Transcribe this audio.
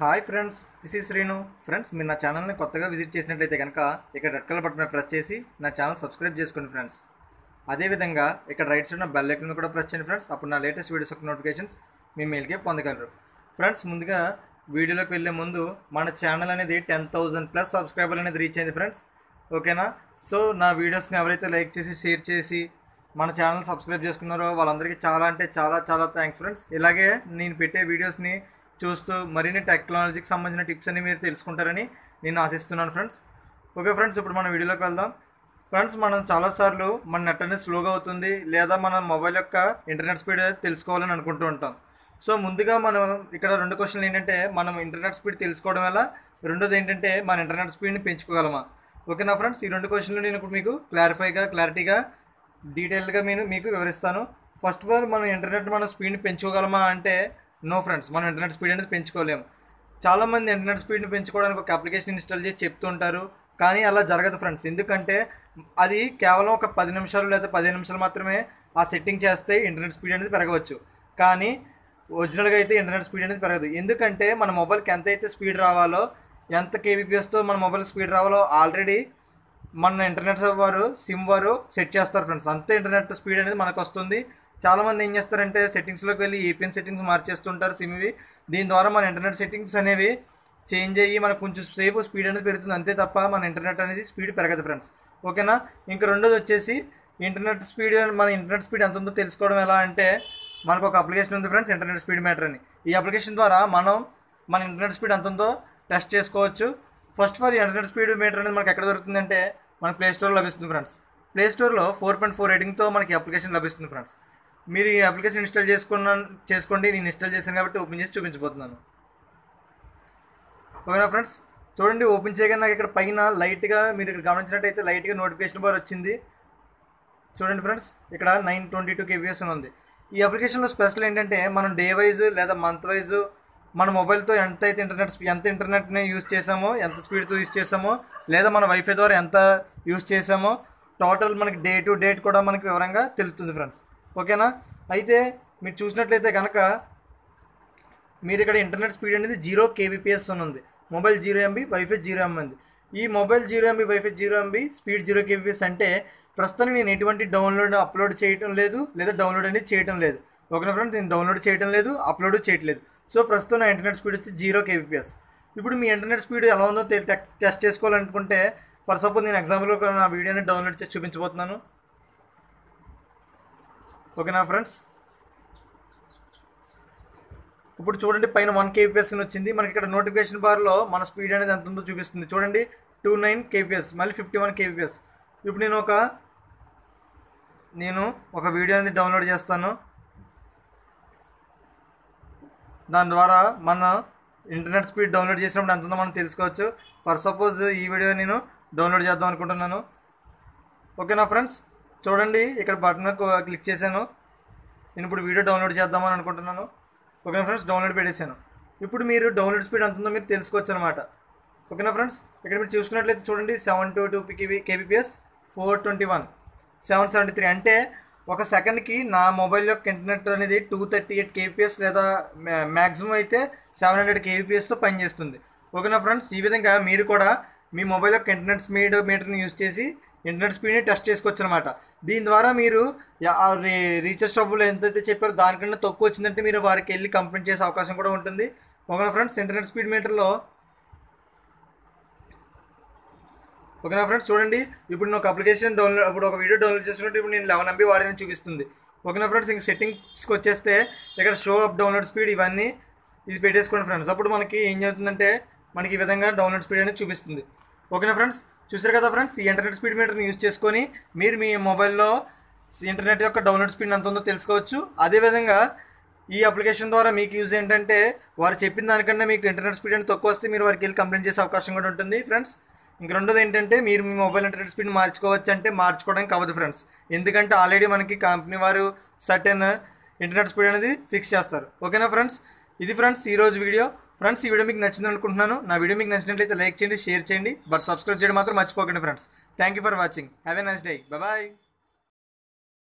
Hi friends this is Srinu friends మీరు నా ఛానల్ని కొత్తగా విజిట్ చేసినట్లయితే కనుక ఇక్కడ రెడ్ కలర్ బటన్ ప్రెస్ చేసి నా ఛానల్ సబ్స్క్రైబ్ చేసుకోండి ఫ్రెండ్స్. అదేవిధంగా ఇక్కడ రైట్ సైడ్ ఉన్న బెల్ ఐకన్ కూడా ప్రెస్ చేయండి ఫ్రెండ్స్. అప్పుడు నా లేటెస్ట్ వీడియోస్ యొక్క నోటిఫికేషన్స్ మీ మెయిల్కే పొందగలరు. ఫ్రెండ్స్ ముందుగా వీడియోలోకి వెళ్ళే ముందు మన ఛానల్ అనేది టెన్ థౌజండ్ ప్లస్ సబ్స్క్రైబర్ అనేది రీచ్ అయింది ఫ్రెండ్స్. ఓకేనా? సో నా వీడియోస్ని ఎవరైతే లైక్ చేసి షేర్ చేసి మన ఛానల్ సబ్స్క్రైబ్ చేసుకున్నారో వాళ్ళందరికీ చాలా అంటే చాలా చాలా థ్యాంక్స్ ఫ్రెండ్స్. ఇలాగే నేను పెట్టే వీడియోస్ని చూస్తూ మరిన్ని టెక్నాలజీకి సంబంధించిన టిప్స్ అన్ని మీరు తెలుసుకుంటారని నేను ఆశిస్తున్నాను ఫ్రెండ్స్ ఓకే ఫ్రెండ్స్ ఇప్పుడు మనం వీడియోలోకి వెళ్దాం. ఫ్రెండ్స్ మనం చాలాసార్లు మన నెట్ అనేది స్లోగా అవుతుంది లేదా మన మొబైల్ యొక్క ఇంటర్నెట్ స్పీడ్ తెలుసుకోవాలని అనుకుంటూ ఉంటాం. సో ముందుగా మనం ఇక్కడ రెండు క్వశ్చన్లు ఏంటంటే మనం ఇంటర్నెట్ స్పీడ్ తెలుసుకోవడం వల్ల రెండోది ఏంటంటే మన ఇంటర్నెట్ స్పీడ్ని పెంచుకోగలమా? ఓకేనా ఫ్రెండ్స్ ఈ రెండు క్వశ్చన్లు నేను ఇప్పుడు మీకు క్లారిఫైగా క్లారిటీగా డీటెయిల్గా నేను మీకు వివరిస్తాను. ఫస్ట్ ఆఫ్ ఆల్ మనం ఇంటర్నెట్ మన స్పీడ్ని పెంచుకోగలమా అంటే నో ఫ్రెండ్స్ మనం ఇంటర్నెట్ స్పీడ్ అనేది పెంచుకోలేము. చాలామంది ఇంటర్నెట్ స్పీడ్ని పెంచుకోవడానికి ఒక అప్లికేషన్ ఇన్స్టాల్ చేసి చెప్తుంటారు కానీ అలా జరగదు ఫ్రెండ్స్. ఎందుకంటే అది కేవలం ఒక పది నిమిషాలు లేదా పదిహేను నిమిషాలు మాత్రమే ఆ సెట్టింగ్ చేస్తే ఇంటర్నెట్ స్పీడ్ అనేది పెరగవచ్చు. కానీ ఒరిజినల్గా అయితే ఇంటర్నెట్ స్పీడ్ అనేది పెరగదు. ఎందుకంటే మన మొబైల్కి ఎంత అయితే స్పీడ్ రావాలో ఎంత కేబీపీఎస్తో మన మొబైల్ స్పీడ్ రావాలో ఆల్రెడీ మన ఇంటర్నెట్ వారు సిమ్ వారు సెట్ చేస్తారు ఫ్రెండ్స్. అంతే ఇంటర్నెట్ స్పీడ్ అనేది మనకు వస్తుంది చాలామంది ఏం చేస్తారంటే సెట్టింగ్స్లోకి వెళ్ళి ఏపీఎన్ సెట్టింగ్స్ మార్చేస్తుంటారు సిమ్వి దీని ద్వారా మన ఇంటర్నెట్ సెట్టింగ్స్ అనేవి చేంజ్ అయ్యి మనకు కొంచెం సేపు స్పీడ్ అనేది పెరుగుతుంది. అంతే తప్ప మన ఇంటర్నెట్ అనేది స్పీడ్ పెరగదు ఫ్రెండ్స్ ఓకేనా ఇంకా రెండోది వచ్చేసి ఇంటర్నెట్ స్పీడ్ మన ఇంటర్నెట్ స్పీడ్ ఎంత ఉందో తెలుసుకోవడం ఎలా అంటే మనకు ఒక అప్లికేషన్ ఉంది ఫ్రెండ్స్ ఇంటర్నెట్ స్పీడ్ మీటర్ అని. ఈ అప్లికేషన్ ద్వారా మనం మన ఇంటర్నెట్ స్పీడ్ ఎంత ఉందో టెస్ట్ చేసుకోవచ్చు. First for internet speed meter అనేది మనకి ఎక్కడ దొరుకుతుందంటే మన ప్లే స్టోర్లో లభిస్తుంది ఫ్రెండ్స్ ప్లే స్టోర్లో ఫోర్ పాయింట్ ఫోర్ రేటింగ్తో మనకి అప్లికేషన్ లభిస్తుంది ఫ్రెండ్స్ మీరు ఈ అప్లికేషన్ ఇన్స్టాల్ చేసుకున్నాను చేసుకోండి నేను ఇన్స్టాల్ చేశాను కాబట్టి ఓపెన్ చేసి చూపించబోతున్నాను. ఓకేనా ఫ్రెండ్స్? చూడండి ఓపెన్ చేయగానే నాకు ఇక్కడ పైన లైట్గా మీరు ఇక్కడ గమనించినట్టయితే లైట్గా నోటిఫికేషన్ బార్ వచ్చింది. చూడండి ఫ్రెండ్స్ ఇక్కడ నైన్ ట్వంటీ టూ కేబీఎస్ అని ఉంది. ఈ అప్లికేషన్లో స్పెషల్ ఏంటంటే మనం డే వైజ్ లేదా మంత్ వైజ్ మన మొబైల్తో ఎంత అయితే ఇంటర్నెట్ ఎంత ఇంటర్నెట్ని యూజ్ చేసామో ఎంత స్పీడ్తో యూజ్ చేసామో లేదా మన వైఫై ద్వారా ఎంత యూజ్ చేసామో టోటల్ మనకి డే టు డేట్ కూడా మనకి వివరంగా తెలుస్తుంది ఫ్రెండ్స్. ఓకేనా? అయితే మీరు చూసినట్లయితే కనుక మీరు ఇక్కడ ఇంటర్నెట్ స్పీడ్ అనేది జీరో కేబీపీఎస్ అని ఉంది. Mobile zero MB wifi zero MB ఉంది. ఈ mobile zero MB wifi zero MB speed zero KBPS అంటే ప్రస్తుతానికి నేను ఎటువంటి డౌన్లోడ్ అప్లోడ్ చేయటం లేదు లేదా డౌన్లోడ్ అనేది చేయటం లేదు. ఓకేనా ఫ్రెండ్స్? నేను డౌన్లోడ్ చేయటం లేదు అప్లోడ్ చేయట్లేదు. సో ప్రస్తుతం నా ఇంటర్నెట్ స్పీడ్ వచ్చి జీరో కేబీపీఎస్. ఇప్పుడు మీ ఇంటర్నెట్ స్పీడ్ ఎలా ఉందో టెస్ట్ చేసుకోవాలనుకుంటే ఫర్ సపోజ్ నేను ఎగ్జాంపుల్ నా వీడియోని డౌన్లోడ్ చేసి చూపించబోతున్నాను. ఓకేనా ఫ్రెండ్స్ ఇప్పుడు చూడండి పైన వన్ కేపీఎస్ అని వచ్చింది. మనకి ఇక్కడ నోటిఫికేషన్ బార్లో మన స్పీడ్ అనేది ఎంత ఉందో చూపిస్తుంది. చూడండి టూ నైన్ కేపీఎస్ మళ్ళీ ఫిఫ్టీ వన్ కేపీఎస్ ఇప్పుడు నేను ఒక నేను ఒక వీడియో అనేది డౌన్లోడ్ చేస్తాను. దాని ద్వారా మన ఇంటర్నెట్ స్పీడ్ డౌన్లోడ్ చేసినప్పుడు ఎంత ఉందో మనం తెలుసుకోవచ్చు. ఫర్ సపోజ్ ఈ వీడియో నేను డౌన్లోడ్ చేద్దాం అనుకుంటున్నాను. ఓకేనా ఫ్రెండ్స్ చూడండి ఇక్కడ బటన్ క్లిక్ చేశాను. నేను ఇప్పుడు వీడియో డౌన్లోడ్ చేద్దామని అనుకుంటున్నాను. ఓకేనా ఫ్రెండ్స్ డౌన్లోడ్ పెట్టేశాను. ఇప్పుడు మీరు డౌన్లోడ్ స్పీడ్ ఎంత ఉందో మీరు తెలుసుకోవచ్చు అనమాట ఓకేనా ఫ్రెండ్స్ ఇక్కడ మీరు చూసుకున్నట్లయితే చూడండి seven two two KBPS four twenty one seven seventy three అంటే ఒక సెకండ్కి నా మొబైల్ యొక్క ఇంటర్నెట్ అనేది టూ థర్టీ ఎయిట్ కేబీపీఎస్ లేదా మ్యాక్సిమం అయితే సెవెన్ హండ్రెడ్ కేబీపీఎస్తో పనిచేస్తుంది. ఓకేనా ఫ్రెండ్స్ ఈ విధంగా మీరు కూడా మీ మొబైల్ యొక్క ఇంటర్నెట్ స్పీడ్ మీటర్ని యూజ్ చేసి ఇంటర్నెట్ స్పీడ్ని టెస్ట్ చేసుకోవచ్చు అనమాట దీని ద్వారా మీరు రీ- రీఛార్జ్ ట్రబుల్ ఎంతైతే చెప్పారో దానికన్నా తక్కువ వచ్చిందంటే మీరు వారికి వెళ్ళి కంప్లైంట్ చేసే అవకాశం కూడా ఉంటుంది. ఓకేనా ఫ్రెండ్స్? ఇంటర్నెట్ స్పీడ్ మీటర్లో ఓకేనా ఫ్రెండ్స్? చూడండి. ఇప్పుడు నేను ఒక అప్లికేషన్ డౌన్లోడ్ ఇప్పుడు ఒక వీడియో డౌన్లోడ్ చేసినప్పుడు ఇప్పుడు నేను లెవెన్ ఎంబీ వాడేదని చూపిస్తుంది. ఓకేనా ఫ్రెండ్స్? ఇంక సెట్టింగ్స్కి వచ్చేస్తే ఇక్కడ షో అప్ డౌన్లోడ్ స్పీడ్ ఇవన్నీ ఇది పెట్టేసుకోండి ఫ్రెండ్స్. అప్పుడు మనకి ఏం జరుగుతుందంటే మనకి ఈ విధంగా డౌన్లోడ్ స్పీడ్ అనేది చూపిస్తుంది. ఓకేనా ఫ్రెండ్స్? చూసారు కదా ఫ్రెండ్స్? ఈ ఇంటర్నెట్ స్పీడ్ మీటర్ని యూజ్ చేసుకొని మీరు మీ మొబైల్లో ఇంటర్నెట్ యొక్క డౌన్లోడ్ స్పీడ్ ఎంత ఉందో తెలుసుకోవచ్చు. అదేవిధంగా ఈ అప్లికేషన్ ద్వారా మీకు యూజ్ ఏంటంటే వారు చెప్పిన దానికన్నా మీకు ఇంటర్నెట్ స్పీడ్ అనేది తక్కువ వస్తే మీరు వారికి వెళ్ళి కంప్లైంట్ చేసే అవకాశం కూడా ఉంటుంది ఫ్రెండ్స్. ఇంక రెండోది ఏంటంటే మీరు మీ మొబైల్ ఇంటర్నెట్ స్పీడ్ మార్చుకోవచ్చు అంటే మార్చుకోవడానికి అవ్వదు ఫ్రెండ్స్. ఎందుకంటే ఆల్రెడీ మనకి కంపెనీ వారు సర్టెన్ ఇంటర్నెట్ స్పీడ్ అనేది ఫిక్స్ చేస్తారు. ఓకేనా ఫ్రెండ్స్? ఇది ఫ్రెండ్స్ ఈ రోజు వీడియో ఫ్రెండ్స్ ఈ వీడియో మీకు నచ్చింది అనుకుంటున్నాను. నా వీడియో మీకు నచ్చినట్లయితే లైక్ చేయండి షేర్ చేయండి. బట్ సబ్స్క్రైబ్ చేయడం మాత్రం మర్చిపోకండి friends. Thank you for watching have a nice day bye